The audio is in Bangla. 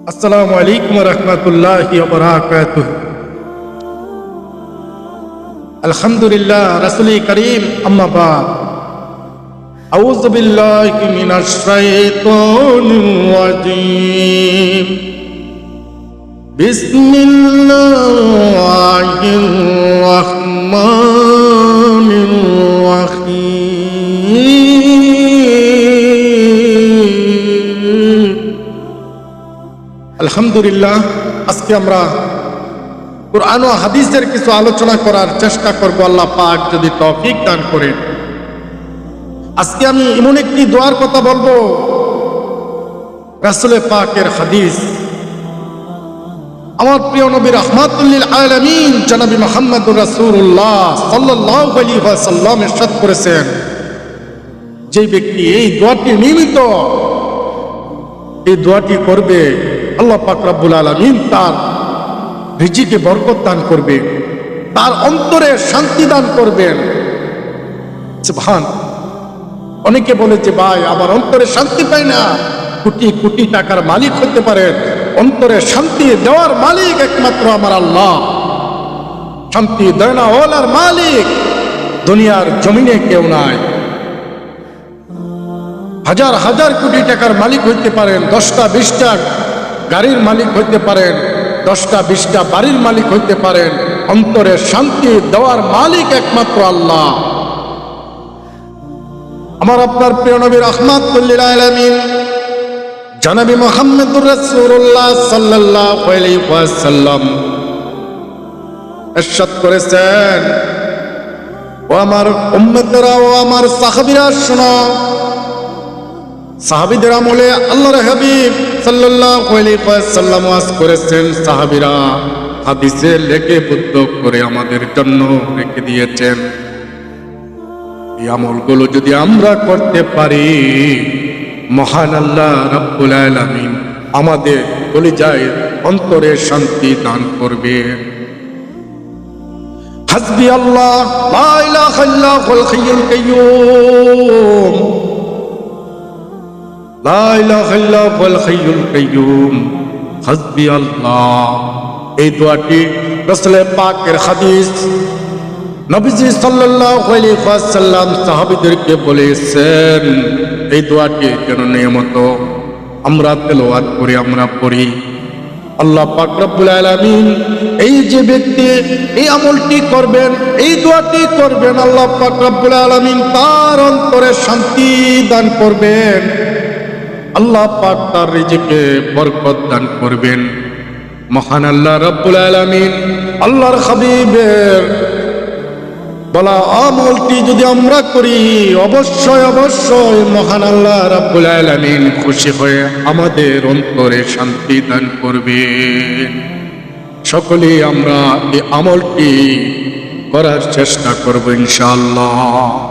আসসালামু আলাইকুম রহমতুল্লাহ বরাকাত আলহামদুলিল্লাহ রসুলি করিম আম্মাবাদ أعوذ بالله من الشيطان الرجيم بسم الله আলহামদুলিল্লাহ, আজকে আমরা কোরআন হাদিসের কিছু আলোচনা করার চেষ্টা করব, আল্লাহ পাক যদি তৌফিক দান করে আজকে আমি এমন একটি দোয়ার কথা বলব, রাসুলে পাকের হাদিস। আমার প্রিয় নবীর রহমাতুল্লিল আলামিন, জনাবি মোহাম্মদুর আলাইহি ওয়াসাল্লাম ইরশাদ করেছেন। যে ব্যক্তি এই দোয়াটি নিয়মিত, এই দোয়াটি করবে আল্লাহ পাক রব্বুল আলামিন তার রিজিকে বরকত দান করবে তার অন্তরে শান্তি দান করবেন। সুবহান। অনেকে বলে যে, ভাই, আমার অন্তরে শান্তি পাই না। কোটি কোটি টাকার মালিক হতে পারে অন্তরে শান্তি দেওয়ার মালিক একমাত্র আমার আল্লাহ। শান্তি দেয় না ওলার মালিক দুনিয়ার জমিনে কেউ নাই। হাজার হাজার কোটি টাকার মালিক হইতে পারেন, দশটা, বিশটা গাড়ির মালিক হইতে পারেন, দশটা, বিশটা বাড়ির মালিক হইতে পারেন, অন্তরে শান্তি দেওয়ার মালিক একমাত্র আল্লাহ। আমার আপনার প্রিয় নবী রহমাতুল্লিল আলামিন, জানাবি মোহাম্মদুর সাল্লাল্লাহু আলাইহি ওয়াসাল্লাম ইরশাদ করেছেন, ও আমার উম্মতেরা ও আমার সাহাবীরা, শোনো সাহাবীদের আমলে আল্লাহর হাবিব ওয়াজ করেছেন সাহাবীরা। হাদিসে লেখে বুদ্ধ করে আমাদের জন্য রেখে দিয়েছেন। এই আমলগুলো যদি আমরা করতে পারি, মহান আল্লাহ রাব্বুল আলামিন আমাদের কলিজায় অন্তরে শান্তি দান করবে। হাসবি আল্লাহ, লা ইলাহা ইল্লাহুল হাইয়ুল কাইয়্যুম। এই দোয়াটি রাসূল বলেছেন, এই দোয়াটি যেন নিয়মিত? আমরা তেলাওয়াত করি, আমরা পড়ি। আল্লাহ পাক রব্বুল এই যে ব্যক্তি এই আমলটি করবেন, এই দোয়াটি করবেন, আল্লাহ পাক রব্বুল আলামিন তার অন্তরে শান্তি দান করবেন। আল্লাহ পাক তার রিজিকে বরকত দান করবেন। মহান আল্লাহ রব্বুল আলামিন আল্লাহর হাবিবের বলা আমলটি যদি আমরা করি, অবশ্যই অবশ্যই মহান আল্লাহ রাব্বুল আলামিন খুশি হয়ে আমাদের অন্তরে শান্তি দান করবে সকলেই আমরা এই আমলটি করার চেষ্টা করব ইনশাআল্লাহ।